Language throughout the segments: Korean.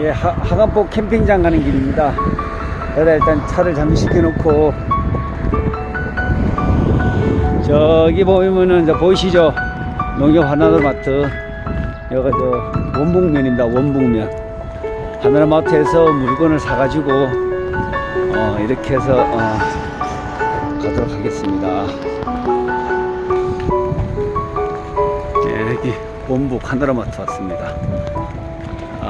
예, 하, 하간포 캠핑장 가는 길입니다. 여기다 일단 차를 잠시켜 놓고 저기 보면은 저 보이시죠? 농협 하나로마트 여기가 저 원북면입니다. 원북면 하나로마트에서 물건을 사가지고 어, 이렇게 해서 어, 가도록 하겠습니다. 예, 여기 원북 하나로마트 왔습니다.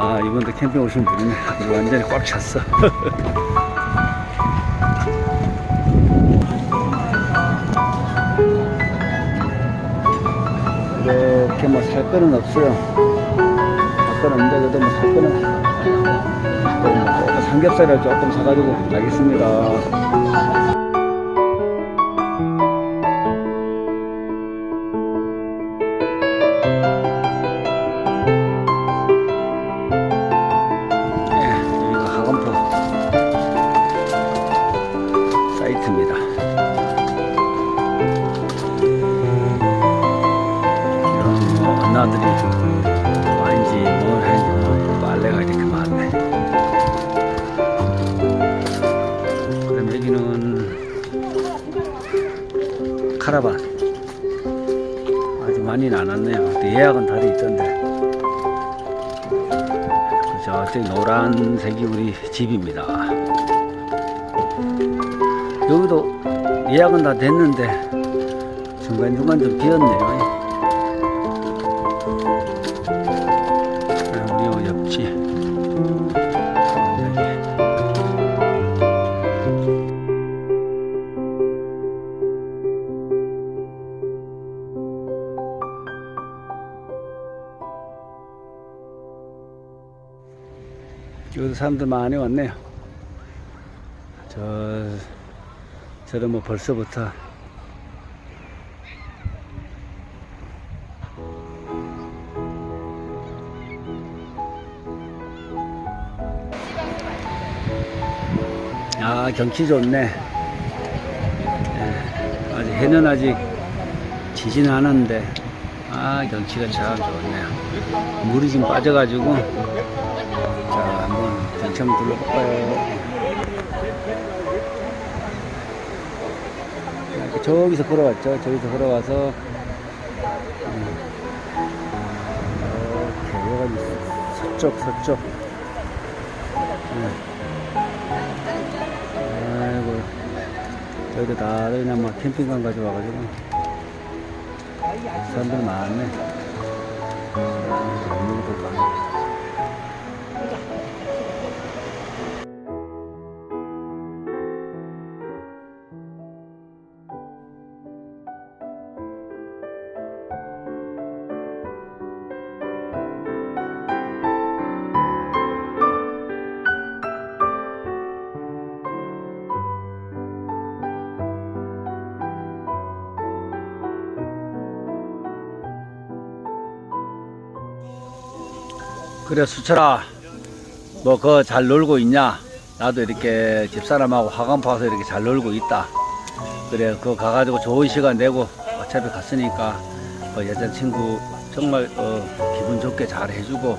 아 이번도 캠핑 오신 분이네. 완전히 꽉 찼어. 이렇게 뭐 살 거는 없어요. 살 거는 없는데 그래도 뭐 살 거는 조금 조금 삼겹살을 조금 사가지고 가겠습니다 사이트입니다. 이런 뭐 언나들이 와인지 뭘 하는지 뭐 빨래가 이렇게 많네. 그다음 여기는 카라반 아직 많이는 안 왔네요. 예약은 다돼 있던데. 저쪽 노란색이 우리 집입니다. 여기도 예약은 다 됐는데 중간중간 좀 비었네요. 아, 우리 요 옆집. 여기. 여기도 사람들 많이 왔네요. 저, 저는 뭐 벌써부터 아, 경치 좋네. 예, 아직 해는 아직 지지는 않았는데, 아, 경치가 참 좋네요. 물이 지금 빠져가지고, 자, 한번 경치 한번 둘러볼까요? 이렇게 저기서 걸어갔죠. 저기서 걸어가서, 음, 이렇게 여기가 서쪽, 서쪽. 음. 아이고, 저희도 다 그냥 막 캠핑장 가져 와가지고, 사람들 많네. 음 그래 수철아 뭐 그거 잘 놀고 있냐? 나도 이렇게 집사람하고 화감 파서 이렇게 잘 놀고 있다. 그래 그거 가가지고 좋은 시간 내고 어차피 갔으니까 그 여자친구 정말 어, 기분 좋게 잘 해주고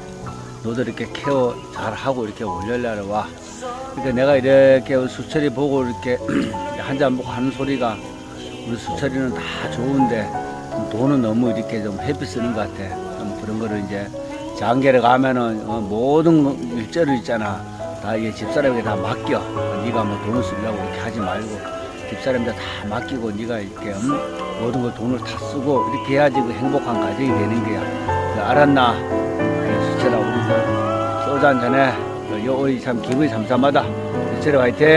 너도 이렇게 케어 잘 하고 이렇게 월요일날에 와. 그러니까 내가 이렇게 수철이 보고 이렇게 한 잔 먹고 하는 소리가 우리 수철이는 다 좋은데 돈은 너무 이렇게 좀 회비 쓰는 것 같아. 좀 그런 거를 이제 장계를 가면은 어, 모든 일자리 있잖아. 다 이게 집사람에게 다 맡겨. 네가 뭐 돈을 쓰려고 이렇게 하지 말고 집사람한테 다 맡기고 네가 이렇게 음, 모든 걸 돈을 다 쓰고 이렇게 해야지 그 행복한 가정이 되는 거야. 그래, 알았나? 그 소주 한그 요이 참 기분이 삼삼하다. 수철아 화이팅!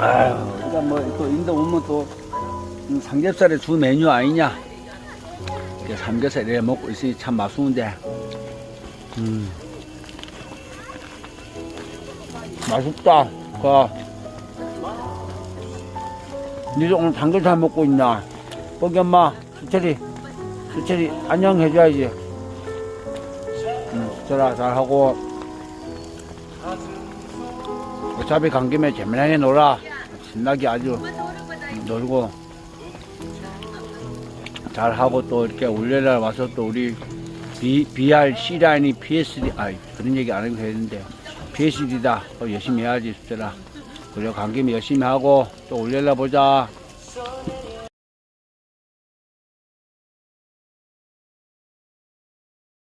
아유 우리가 뭐또 인도 오면 또 음, 삼겹살의 주 메뉴 아니냐 삼겹살 이렇게 먹고 있으니 참 맛있는데. 음. 맛있다. 그. 니도 오늘 삼겹살 먹고 있나? 뻐기 엄마 수철이 수철이 안녕 해줘야지. 음, 수철아 잘하고. 어차피 간 김에 재미나게 놀아. 신나게 아주 놀고 잘 하고 또 이렇게 월요일날 와서 또 우리 B, BR, C라인이 PSD, 아 그런 얘기 안 해야 되는데, PSD다. 열심히 해야지, 수들아. 그래, 간 김에 열심히 하고, 또 올려라 보자.